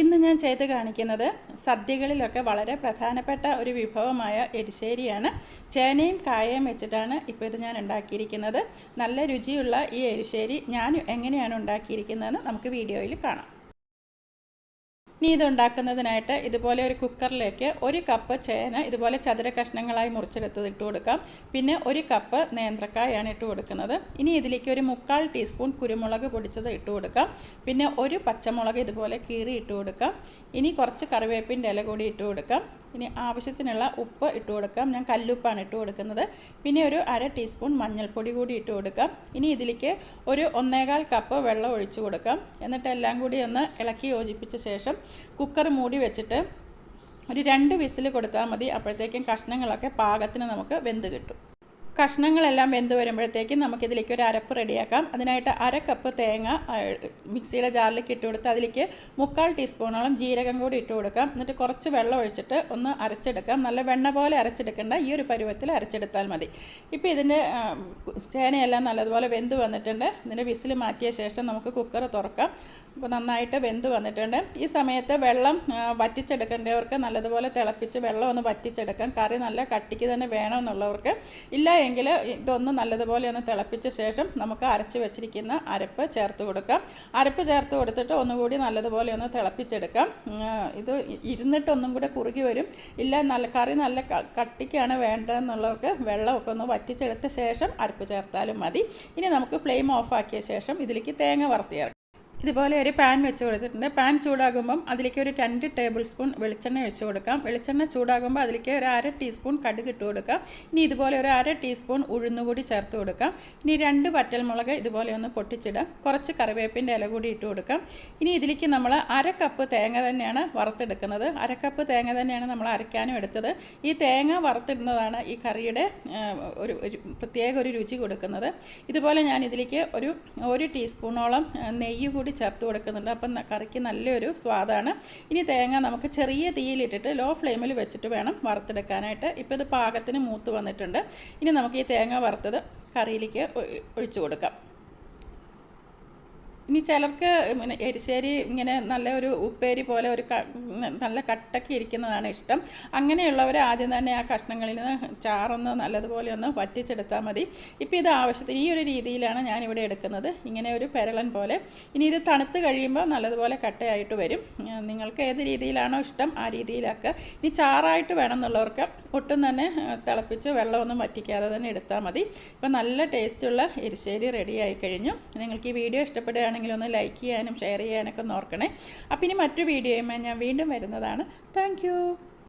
ഇന്ന് ഞാൻ ചെയ്ത് കാണിക്കുന്നത് സദ്യകളിലൊക്കെ വളരെ പ്രധാനപ്പെട്ട ഒരു വിഭവമായ എരിശ്ശേരിയാണ്. ചേനയും കായയും വെച്ചിട്ടാണ് ഇപ്പോൾ ഇത് ഞാൻ ഉണ്ടാക്കിയിരിക്കുന്നത്. നല്ല രുചിയുള്ള ഈ എരിശ്ശേരി ഞാൻ എങ്ങനെയാണ് ഉണ്ടാക്കിയിരിക്കുന്നതെന്ന് നമുക്ക് വീഡിയോയിൽ കാണാം. ഇനി ഇത് ഉണ്ടാക്കുന്നതിനായിട്ട് ഇതുപോലെ ഒരു കുക്കറിലേക്ക് ഒരു കപ്പ് ചേന ഇതുപോലെ ചതുര കഷ്ണങ്ങളായി മുറിച്ചെടുത്തത് ഇട്ട് കൊടുക്കാം. പിന്നെ ഒരു കപ്പ് നേന്ത്രക്കായാണ് ഇട്ട് കൊടുക്കുന്നത്. ഇനി ഇതിലേക്ക് ഒരു മുക്കാൽ ടീസ്പൂൺ കുരുമുളക് പൊടിച്ചത് ഇട്ട് കൊടുക്കാം. പിന്നെ ഒരു പച്ചമുളക് ഇതുപോലെ കീറി ഇട്ട് കൊടുക്കാം. ഇനി കുറച്ച് കറിവേപ്പിന്റെ ഇല കൂടി ഇട്ട് കൊടുക്കാം. ഇനി ആവശ്യത്തിനുള്ള ഉപ്പ് ഇട്ട് കൊടുക്കാം. ഞാൻ കല്ലുപ്പാണ് ഇട്ട് കൊടുക്കുന്നത്. പിന്നെ ഒരു അര ടീസ്പൂൺ മഞ്ഞൾപ്പൊടി കൂടി ഇട്ട് കൊടുക്കാം. ഇനി ഇതിലേക്ക് ഒരു ഒന്നേകാൽ കപ്പ് വെള്ളം ഒഴിച്ചു കൊടുക്കാം. എന്നിട്ട് എല്ലാം കൂടി ഒന്ന് ഇളക്കി യോജിപ്പിച്ച ശേഷം കുക്കർ മൂടി വെച്ചിട്ട് ഒരു രണ്ട് വിസിൽ കൊടുത്താൽ മതി. അപ്പോഴത്തേക്കും കഷ്ണങ്ങളൊക്കെ പാകത്തിന് നമുക്ക് വെന്ത് കിട്ടും. കഷ്ണങ്ങളെല്ലാം വെന്ത് വരുമ്പോഴത്തേക്കും നമുക്കിതിലേക്ക് ഒരു അരപ്പ് റെഡിയാക്കാം. അതിനായിട്ട് അര കപ്പ് തേങ്ങ മിക്സിയുടെ ജാറിലേക്ക് ഇട്ട് കൊടുത്ത് അതിലേക്ക് മുക്കാൽ ടീസ്പൂണോളം ജീരകം കൂടി ഇട്ട് കൊടുക്കാം. എന്നിട്ട് കുറച്ച് വെള്ളം ഒഴിച്ചിട്ട് ഒന്ന് അരച്ചെടുക്കാം. നല്ല വെണ്ണ പോലെ അരച്ചെടുക്കേണ്ട. ഈ ഒരു പരുവത്തിൽ അരച്ചെടുത്താൽ മതി. ഇപ്പോൾ ഇതിന്റെ ചേനയെല്ലാം നല്ലതുപോലെ വെന്ത് വന്നിട്ടുണ്ട്. ഇതിന്റെ വിസിൽ മാറ്റിയ ശേഷം നമുക്ക് കുക്കർ തുറക്കാം. അപ്പോൾ നന്നായിട്ട് വെന്ത് വന്നിട്ടുണ്ട്. ഈ സമയത്ത് വെള്ളം വറ്റിച്ചെടുക്കേണ്ടവർക്ക് നല്ലതുപോലെ തിളപ്പിച്ച് വെള്ളം ഒന്ന് വറ്റിച്ചെടുക്കാം. കറി നല്ല കട്ടിക്ക് തന്നെ വേണമെന്നുള്ളവർക്ക്. ഇല്ല എങ്കിൽ ഇതൊന്ന് നല്ലതുപോലെ ഒന്ന് തിളപ്പിച്ച ശേഷം നമുക്ക് അരച്ച് വെച്ചിരിക്കുന്ന അരപ്പ് ചേർത്ത് കൊടുക്കാം. അരപ്പ് ചേർത്ത് കൊടുത്തിട്ട് ഒന്നുകൂടി നല്ലതുപോലെ ഒന്ന് തിളപ്പിച്ചെടുക്കാം. ഇത് ഇരുന്നിട്ടൊന്നും കൂടെ കുറുകി വരും. ഇല്ല നല്ല കറി നല്ല കട്ടിക്കാണ് വേണ്ടതെന്നുള്ളവർക്ക് വെള്ളമൊക്കെ ഒന്ന് വറ്റിച്ചെടുത്ത ശേഷം അരപ്പ് ചേർത്താലും മതി. ഇനി നമുക്ക് ഫ്ലെയിം ഓഫാക്കിയ ശേഷം ഇതിലേക്ക് തേങ്ങ വറുത്ത് ഇതുപോലെ ഒരു പാൻ വെച്ച് കൊടുത്തിട്ടുണ്ട്. പാൻ ചൂടാകുമ്പം അതിലേക്ക് ഒരു രണ്ട് ടേബിൾ സ്പൂൺ വെളിച്ചെണ്ണ ഒഴിച്ച് കൊടുക്കാം. വെളിച്ചെണ്ണ ചൂടാകുമ്പോൾ അതിലേക്ക് ഒരു അര ടീസ്പൂൺ കടുക് ഇട്ട് കൊടുക്കാം. ഇനി ഇതുപോലെ ഒരു അര ടീസ്പൂൺ ഉഴുന്നുകൂടി ചേർത്ത് കൊടുക്കാം. ഇനി രണ്ട് വറ്റൽമുളക് ഇതുപോലെ ഒന്ന് പൊട്ടിച്ചിടാം. കുറച്ച് കറിവേപ്പിന്റെ ഇല കൂടി ഇട്ട് കൊടുക്കാം. ഇനി ഇതിലേക്ക് നമ്മൾ അര കപ്പ് തേങ്ങ തന്നെയാണ് വറുത്തെടുക്കുന്നത്. അര കപ്പ് തേങ്ങ തന്നെയാണ് നമ്മൾ അരയ്ക്കാനും എടുത്തത്. ഈ തേങ്ങ വറുത്തിടുന്നതാണ് ഈ കറിയുടെ ഒരു പ്രത്യേക ഒരു രുചി കൊടുക്കുന്നത്. ഇതുപോലെ ഞാൻ ഇതിലേക്ക് ഒരു ഒരു ടീസ്പൂണോളം നെയ്യ് കൂടി ചേർത്ത് കൊടുക്കുന്നുണ്ട്. അപ്പം കറിക്ക് നല്ലൊരു സ്വാദാണ്. ഇനി തേങ്ങ നമുക്ക് ചെറിയ തീയിലിട്ടിട്ട് ലോ ഫ്ലെയിമിൽ വെച്ചിട്ട് വേണം വറുത്തെടുക്കാനായിട്ട്. ഇപ്പോൾ ഇത് പാകത്തിന് മൂത്ത് വന്നിട്ടുണ്ട്. ഇനി നമുക്ക് ഈ തേങ്ങ വറുത്തത് കറിയിലേക്ക് ഒഴിച്ചു കൊടുക്കാം. ഇനി ചിലർക്ക് എരിശ്ശേരി ഇങ്ങനെ നല്ല ഒരു ഉപ്പേരി പോലെ ഒരു നല്ല കട്ടക്കി ഇരിക്കുന്നതാണ് ഇഷ്ടം. അങ്ങനെയുള്ളവർ ആദ്യം തന്നെ ആ കഷ്ണങ്ങളിൽ നിന്ന് ചാറൊന്ന് നല്ലതുപോലെ ഒന്ന് വറ്റിച്ചെടുത്താൽ മതി. ഇപ്പോൾ ഇത് ആവശ്യത്തിന് ഈ ഒരു രീതിയിലാണ് ഞാനിവിടെ എടുക്കുന്നത്. ഇങ്ങനെ ഒരു പെരളൻ പോലെ. ഇനി ഇത് തണുത്ത് കഴിയുമ്പോൾ നല്ലതുപോലെ കട്ടയായിട്ട് വരും. നിങ്ങൾക്ക് ഏത് രീതിയിലാണോ ഇഷ്ടം ആ രീതിയിലാക്കുക. ഇനി ചാറായിട്ട് വേണം എന്നുള്ളവർക്ക് ഒട്ടും തന്നെ തിളപ്പിച്ച് വെള്ളമൊന്നും വറ്റിക്കാതെ തന്നെ എടുത്താൽ മതി. ഇപ്പോൾ നല്ല ടേസ്റ്റുള്ള എരിശ്ശേരി റെഡിയായി കഴിഞ്ഞു. നിങ്ങൾക്ക് ഈ വീഡിയോ ഇഷ്ടപ്പെടുകയാണെങ്കിൽ ഒന്ന് ലൈക്ക് ചെയ്യാനും ഷെയർ ചെയ്യാനൊക്കെ ഒന്ന് ഓർക്കണേ. അപ്പം ഇനി മറ്റു വീഡിയോയുമായി ഞാൻ വീണ്ടും വരുന്നതാണ്. താങ്ക്